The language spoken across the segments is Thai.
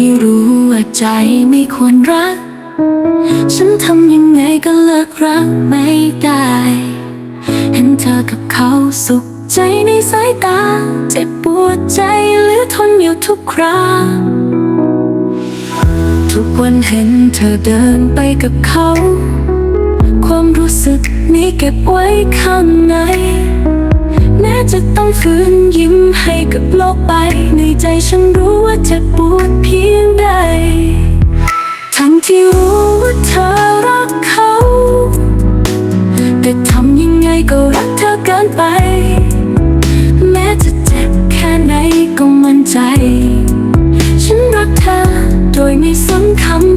ที่รู้ว่าใจไม่ควรรัก ฉันทำยังไงก็เลิกรักไม่ได้ เห็นเธอกับเขาสุขใจในสายตา เจ็บปวดใจเหลือทนอยู่ทุกคราทุกวันเห็นเธอเดินไปกับเขา ความรู้สึกนี้เก็บไว้ข้างในแม้จะต้องฝืนยิ้มให้กับโลกไป ในใจฉันรู้ว่าเจ็บปวดเพียง ทั้งที่รู้ว่าเธอรักเขา แต่ทำยังไงก็รักเธอเกินไป แม้จะเจ็บแค่ไหนก็มั่นใจ ฉันรักเธอโดยไม่สนคำ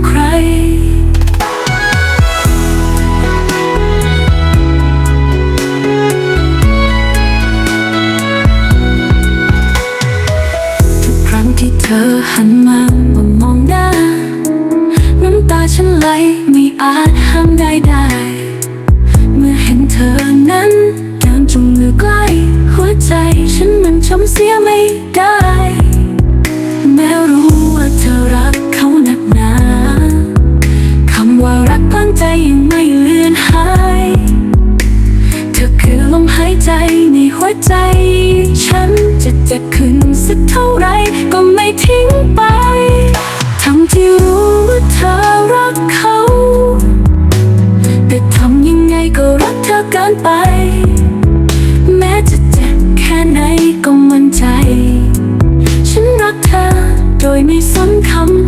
ที่เธอหันมามองหน้า น้ำตาฉันไหลไม่อาจห้ามได้ได้ เมื่อเห็นเธอนั้นเดินจุงมือใกล้ หัวใจฉันมันจำเสียไม่ได้ แม้รู้ว่าเธอรักเขาหนักหนาคำว่ารักกลั้นใจยังไม่เลือนหาย เธอคือลมหายใจในหัวใจ ฉันจะเจ็บขึ้น สักเท่าไรก็ไม่ทิ้งไป ทั้งที่รู้ว่าเธอรักเขา แต่ทำยังไงก็รักเธอเกินไป แม้จะเจ็บแค่ไหนก็มั่นใจ ฉันรักเธอโดยไม่สนคำ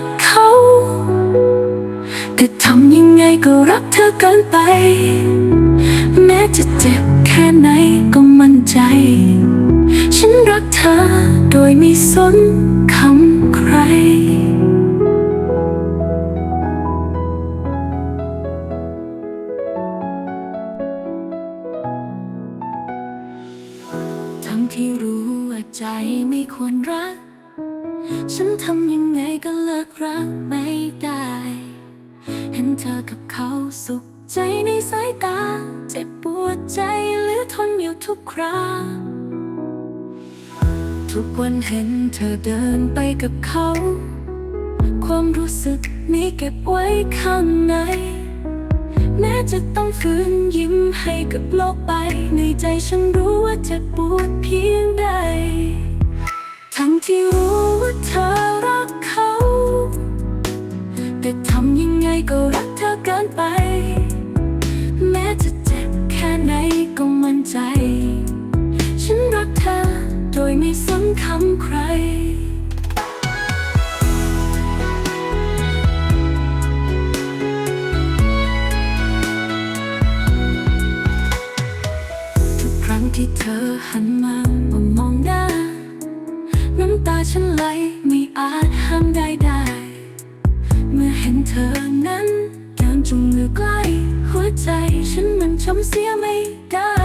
กเขา แต่ทำยังไงก็รักเธอเกินไป แม้จะเจ็บแค่ไหนก็มั่นใจ ฉันรักเธอโดยไม่สนคำใครทั้งที่รู้ว่าใจไม่ควรรัก ฉันทำยังไง ก็เลิกรักไม่ได้ เห็นเธอกับเขาสุขใจในสายตา เจ็บปวดใจเหลือทนอยู่ทุกคราทุกวันเห็นเธอเดินไปกับเขา ความรู้สึกนี้เก็บไว้ข้างใน แม้จะต้องฝืนยิ้มให้กับโลกไป ในใจฉันรู้ว่าเจ็บปวดเพียงใด ทั้งที่รู้ว่าเธ คำใครทุกครั้งที่เธอหันมามามองหน้า น้ำตาฉันไหลไม่อาจห้ามได้ได้ เมื่อเห็นเธอนั้นเดินจุงมือใกล้ หัวใจฉันมันจำเสียไม่ได้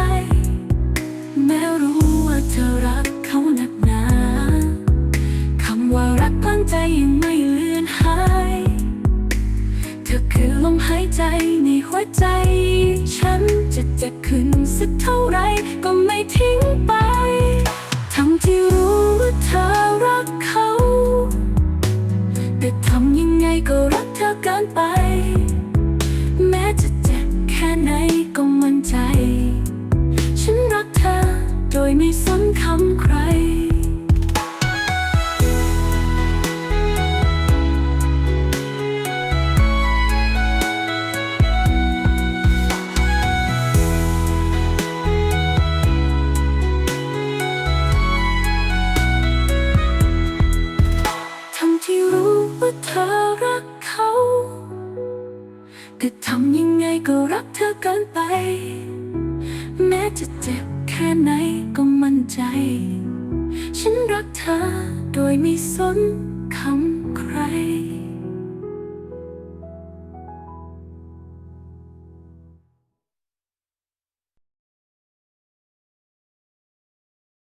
คือลมหายใจในหัวใจ ฉันจะเจ็บขึ้นสักเท่าไรก็ไม่ทิ้งไป ทั้งที่รู้ว่าเธอรักเขา แต่ทำยังไงก็รักเธอเกินไป ไป แม้จะเจ็บแค่ไหนก็มั่นใจ ฉันรักเธอโดยไม่สนคำใคร